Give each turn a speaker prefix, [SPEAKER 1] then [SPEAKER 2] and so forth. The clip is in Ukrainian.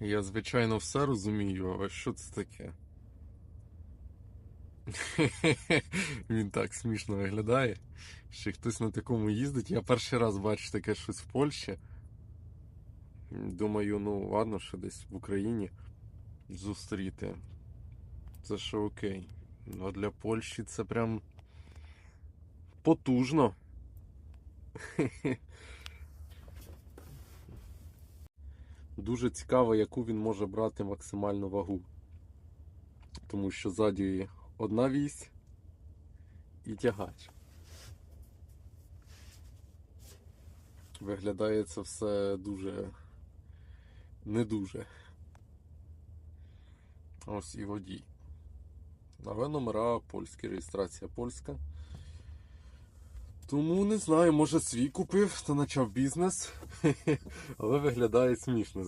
[SPEAKER 1] Я, звичайно, все розумію, а що це таке? Він так смішно виглядає. Ще хтось на такому їздить. Я перший раз бачу таке щось в Польщі. Думаю, ну ладно, що десь в Україні зустріти. Це ще окей. Ну для Польщі це прям потужно. Дуже цікаво, яку він може брати максимальну вагу. Тому що ззаді одна вісь і тягач. Виглядає це все дуже не дуже. Ось і водій. Але номера польські, реєстрація польська. Тому не знаю, може свій купив та почав бізнес. Але виглядає смішно.